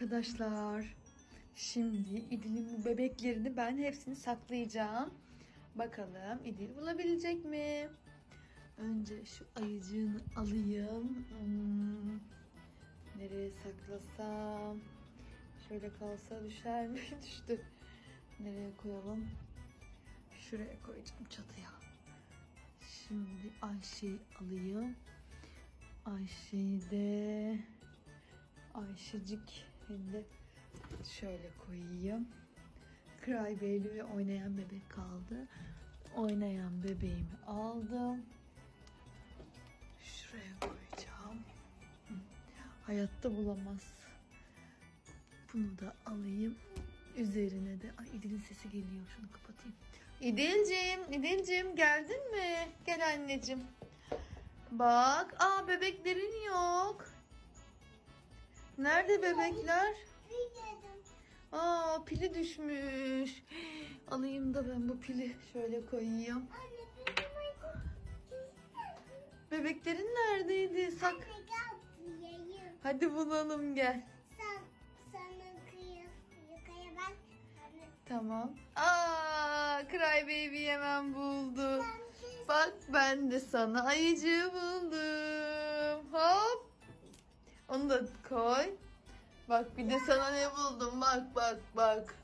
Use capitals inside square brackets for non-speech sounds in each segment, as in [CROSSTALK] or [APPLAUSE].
Arkadaşlar şimdi İdil'in bu bebeklerini ben hepsini saklayacağım. Bakalım İdil bulabilecek mi? Önce şu ayıcığını alayım. Hmm, Nereye saklasam? Şöyle kalsa düşer mi? [LAUGHS] Düştü. Nereye koyalım? Şuraya koyacağım çatıya. Şimdi Ayşe'yi alayım. Ayşe'yi de Ayşecik de şöyle koyayım. Cry Baby ve oynayan bebek kaldı. Oynayan bebeğimi aldım. Şuraya koyacağım. Hayatta bulamaz. Bunu da alayım. Üzerine de... Ay İdil'in sesi geliyor. Şunu kapatayım. İdil'cim, İdil'cim geldin mi? Gel anneciğim. Bak, aa bebeklerin yok. Nerede bebekler? Aa pili düşmüş. Alayım da ben bu pili şöyle koyayım. Bebeklerin neredeydi? Sak. Hadi bulalım gel. Tamam. Aa, Cry Baby hemen buldu. Bak ben de sana ayıcığı buldum. Hop. Onu da koy. Bak bir de sana ne buldum. Bak bak bak.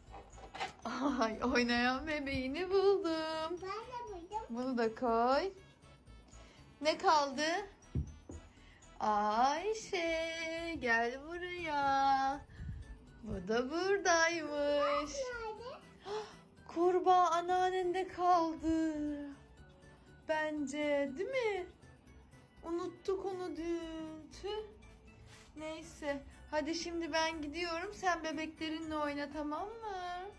Ay oynayan bebeğini buldum. Bunu da koy. Ne kaldı? Ayşe gel buraya. Bu da buradaymış. [GASPS] Kurbağa anneannende kaldı. Bence değil mi? Unuttuk onu dün. Tüh. Neyse. Hadi şimdi ben gidiyorum. Sen bebeklerinle oyna tamam mı?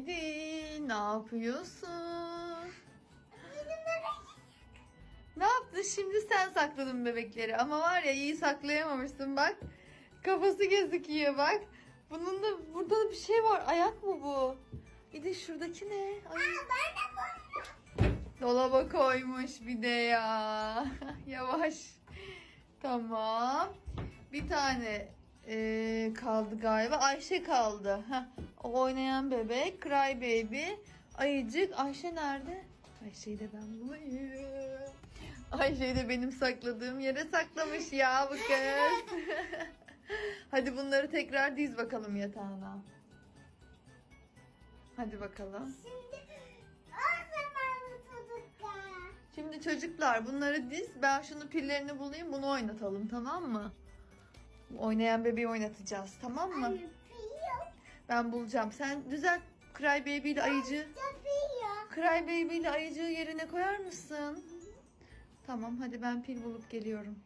İdi ne yapıyorsun? Ne yaptın şimdi sen sakladın bebekleri ama var ya iyi saklayamamışsın bak. Kafası gözüküyor bak. Bunun da burada da bir şey var. Ayak mı bu? İdi şuradaki ne? Ay. De. Dolaba koymuş bir de ya. [LAUGHS] Yavaş. Tamam. Bir tane eee, kaldı galiba. Ayşe kaldı. Heh, o oynayan bebek. Cry Baby. Ayıcık. Ayşe nerede? Ayşe'yi de ben bulayım. Ayşe'yi de benim sakladığım yere saklamış ya bu kız. [LAUGHS] Hadi bunları tekrar diz bakalım yatağına. Hadi bakalım. Şimdi o zamanı çocuklar. Şimdi çocuklar bunları diz. Ben şunu pillerini bulayım bunu oynatalım tamam mı? Oynayan bebeği oynatacağız tamam mı? Anne. Ben bulacağım. Sen düzelt Cry Baby ile ayıcı. Cry Baby ile ayıcığı yerine koyar mısın? Tamam hadi ben pil bulup geliyorum.